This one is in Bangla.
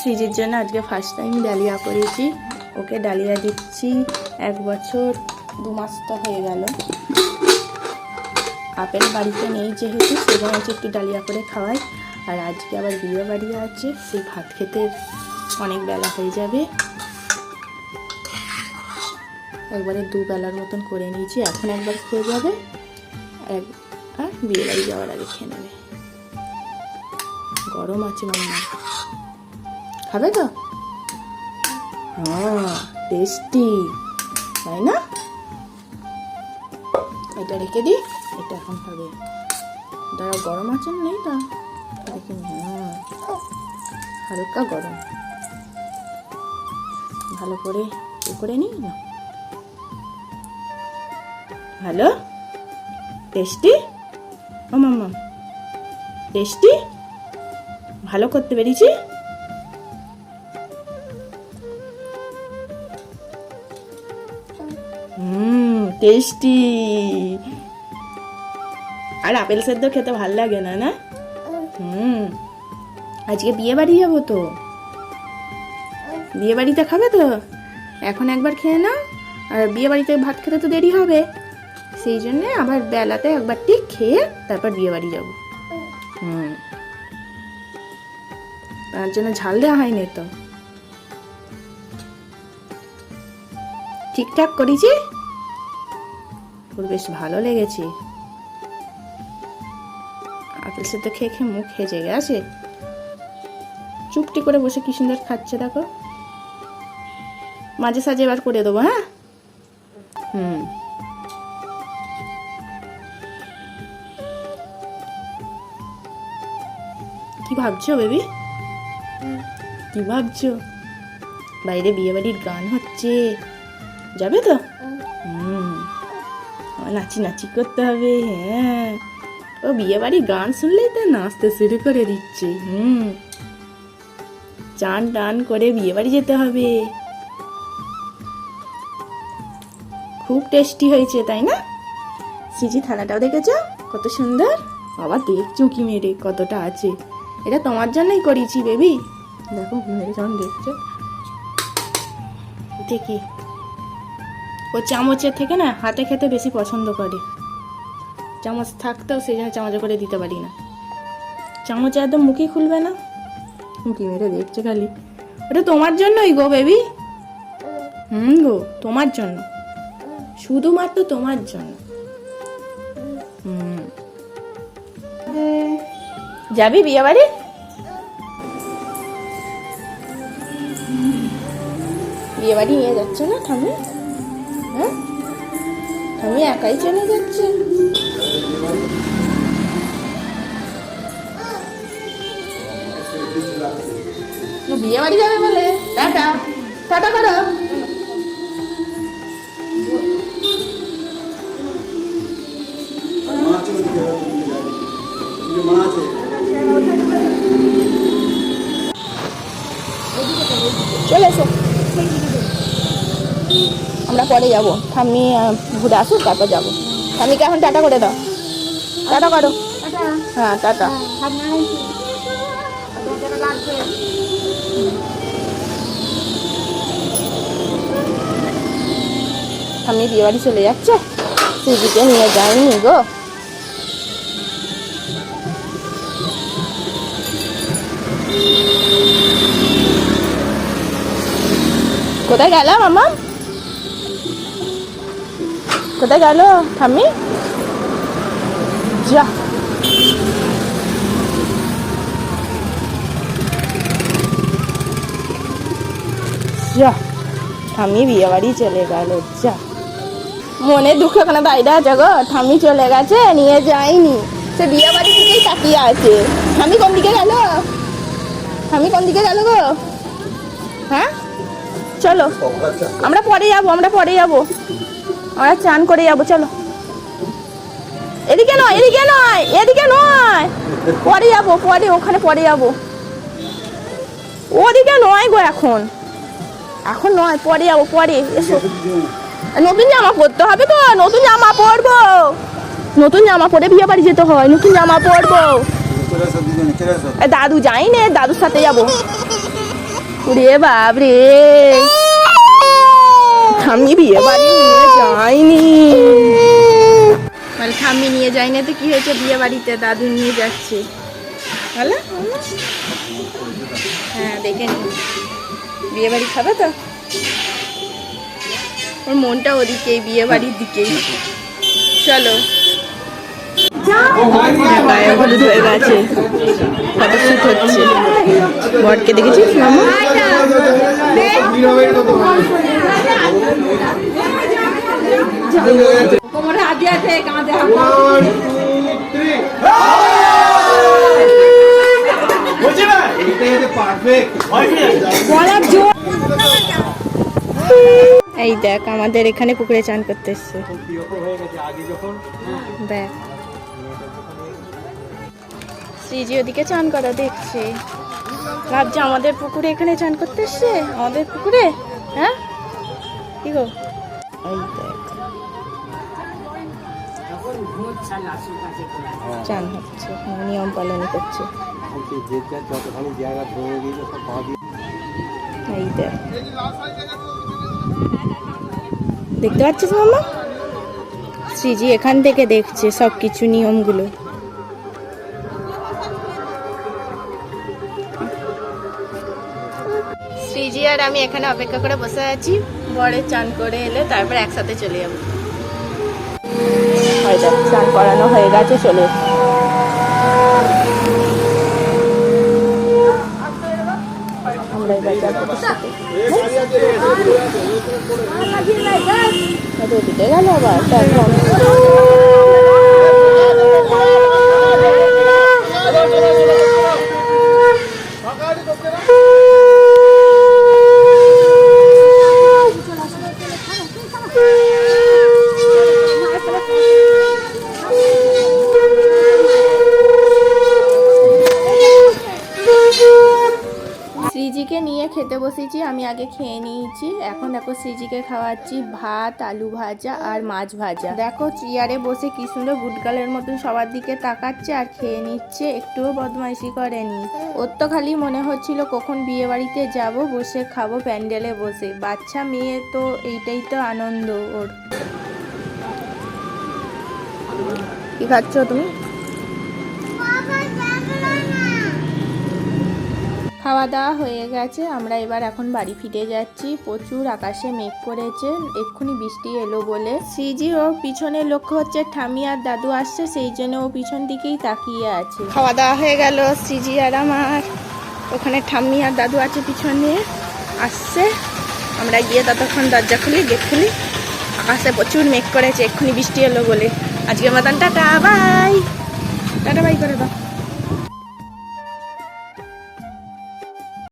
সৃজির জন্য আজকে ফার্স্ট টাইম ডালিয়া করেছি। ওকে ডালিয়া দিচ্ছি এক বছর, দু মাস তো হয়ে গেল। আপেল বাড়িতে নেই যেহেতু সেজন্য হচ্ছে একটু ডালিয়া করে খাওয়াই। আর আজকে আবার বিয়ে বাড়ি আছে, সেই ভাত খেতে অনেক বেলা হয়ে যাবে। একবারে দু বেলার মতন করে নিয়েছি, এখন একবার খেয়ে যাবে। এক, আর বিয়ে বাড়ি যাওয়ার আগে খেয়ে নেবে। গরম আছে মাম্মা খাবে তো? হ্যাঁ টেস্টি তাই না? এটা রেখে দিই এটা এখন খাবে। দাঁড়া গরম আছে নেই তো? দেখুন হ্যাঁ হালকা গরম। ভালো করে এ করে নিই না? ভালো টেস্টি ও মাম্মা টেস্টি ভালো করতে পেরেছি? হুম টেস্টি আর আপেল সেদ্ধ খেতে ভালো লাগে না না? হুম। আজকে বিয়ে বাড়ি যাব তো। বিয়ে বাড়িতে খাবে তো? এখন একবার খেয়ে নাও। আর বিয়ে বাড়িতে ভাত খেতে তো দেরি হবে। সেই জন্যে আবার বেলাতে একবার ঠিক খেয়ে তারপর বিয়ে বাড়ি যাব। হুম। তার জন্য ঝাল দেওয়া হয়নি তো। ঠিকঠাক করেছি? ওর বেশ ভালো লেগেছে। আপেল সেদ্ধ খেয়ে খেয়ে মুখ হেজে গেছে। চুপটি করে বসে কি সুন্দর খাচ্ছে দেখো। মাঝে সাঝে এবার করে দেবো হ্যাঁ? হুম। কি ভাবছ বেবি? কি ভাবছ? বাইরে বিয়ে বাড়ির গান হচ্ছে। যাবে তো? হুম। নাচি নাচি করতে হবে হ্যাঁ। ও বিয়ে বাড়ির গান শুনলেই তো নাচতে শুরু করে দিচ্ছে হুম। চান টান করে বিয়ে বাড়ি যেতে হবে। খুব টেস্টি হয়েছে তাই না? সিজি থালাটাও দেখেছ? কত সুন্দর। আবার দেখছ কি মেরে কতটা আছে। এটা তোমার জন্যই করেছি বেবি। দেখো মেরে যখন দেখছ। দেখি। ও চামচের থেকে না হাতে খেতে বেশি পছন্দ করে। চামচ থাকতেও সেই জন্য চামচে করে দিতে পারি না। চামচে একদম মুখই খুলবে না? মুখি মেরে দেখছে খালি। ওটা তোমার জন্যই গো বেবি হুম গো, তোমার জন্য। শুধুমাত্র তোমার জন্য। হুম। যাবি বিয়ে বাড়ি? বিয়ে বাড়ি নিয়ে যাচ্ছে না হ্যাঁ ঠাম্মি একাই চলে যাচ্ছি। বিয়ে বাড়ি যাবে বলে? টাটা। টাটা করো। পরে যাব। ঠাম্মি ঘুরে আসুক তারপর যাব। ঠাম্মিকে এখন টাটা করে দাও। টাটা করো। হ্যাঁ টাটা। ঠাম্মি বিয়ে বাড়ি চলে যাচ্ছে। সুজিকে নিয়ে যায়নি গো। কোথায় গেল মামা? কোথায় গেল ঠাম্মি? যা। যা। ঠাম্মি বিয়ে বাড়ি চলে গেল যা। মনে দুঃখ এখানে বাইরে আছে গো? ঠাম্মি চলে গেছে নিয়ে যায়নি। সে বিয়ে বাড়ি থেকেই তাকিয়ে আছে। ঠাম্মি কোন দিকে গেল? ঠাম্মি কোন দিকে গেল গো? হ্যাঁ? চলো। আমরা পরে যাব আমরা পরে যাব। আমরা চান করে যাব, চলো। এদিকে নয় এদিকে নয় এদিকে নয়। পরে যাব, পরে, ওখানে পরে যাব। ওদিকে নয় গো এখন। এখন নয়, পরে যাব, পরে, এসো। নতুন জামা পরতে হবে তো, নতুন জামা পরবো। নতুন জামা পরে বিয়ে বাড়ি যেতে হয়, নতুন জামা পরবো। দাদু যাই নে দাদুর সাথে যাব। উড়ে বাবরে ঠাম্মি বিয়ে বাড়ি নিয়ে যায়নি মানে ঠাম্মি নিয়ে যায়নি। তো কি হয়েছে? বিয়ে বাড়িতে দাদু নিয়ে যাচ্ছে। ভালো হ্যাঁ দেখে নি। বিয়ে বাড়ি খাবে তো? ওর মনটা ওদিকেই বিয়ে বাড়ির দিকেই চলো। গায়ে হলুদ হয়ে গেছে। ফটোশ্যুট হচ্ছে। বরকে দেখেছিস মামা? কোমরে হাত দিয়ে আছে কাঁধে হাত এই দেখ আমাদের এখানে পুকুরে চান করতে এসছে দেখ। শ্রীজি ওদিকে চান করা দেখছে। ভাবছে আমাদের পুকুরে এখানে চান করতে এসছে আমাদের পুকুরে? হ্যাঁ? কি গো এই দেখ। চান হচ্ছে নিয়ম পালন করছে। যে যার যতখানি জায়গা ধরে দিয়েছে সব বাঁ দিয়ে এই দেখ। দেখতে পাচ্ছিস মামা শ্রীজি এখান থেকে দেখছে সব কিছু নিয়মগুলো। শ্রীজি আর আমি এখানে অপেক্ষা করে বসে আছি। বরে চান করে এলে তারপর একসাথে চলে যাব। হয় চান করানো হয়ে গেছে, চলে আমরা এবার সাথে। গেল আবার শ্রীজিকে নিয়ে খেতে বসেছি, আমি আগে খেয়ে নিয়েছি। এখন দেখো শ্রীজিকে খাওয়াচ্ছি ভাত, আলু ভাজা আর মাছ ভাজা। দেখো চেয়ারে বসে কি সুন্দর গুটগালের মতন সবার দিকে তাকাচ্ছে আর খেয়ে নিচ্ছে, একটুও বদমাইশি করেনি। ওর তো খালি মনে হচ্ছিল কখন বিয়ে বাড়িতে যাব, বসে খাব প্যান্ডেলে বসে। বাচ্চা মেয়ে তো এইটাই তো আনন্দ ওর। কি খাচ্ছ তুমি? খাওয়া দাওয়া হয়ে গেছে। আমরা এবার এখন বাড়ি ফিরে যাচ্ছি। প্রচুর আকাশে মেঘ করেছে। এক্ষুনি বৃষ্টি এলো বলে। সিজি ওর পিছনে লক্ষ্য হচ্ছে ঠামি আর দাদু আসছে। সেই জন্য ও পিছন দিকেই তাকিয়ে আছে। খাওয়া দাওয়া হয়ে গেল সিজি আর আমার। ওখানে ঠাম্মি আর দাদু আছে পিছনে। আসছে। আমরা গিয়ে ততক্ষণ দরজা খুলি, গেট খুলি। আকাশে প্রচুর মেঘ করেছে। এক্ষুনি বৃষ্টি এলো বলে। আজকের মতন টাটা, বাই। টাটা, বাই করে দাও।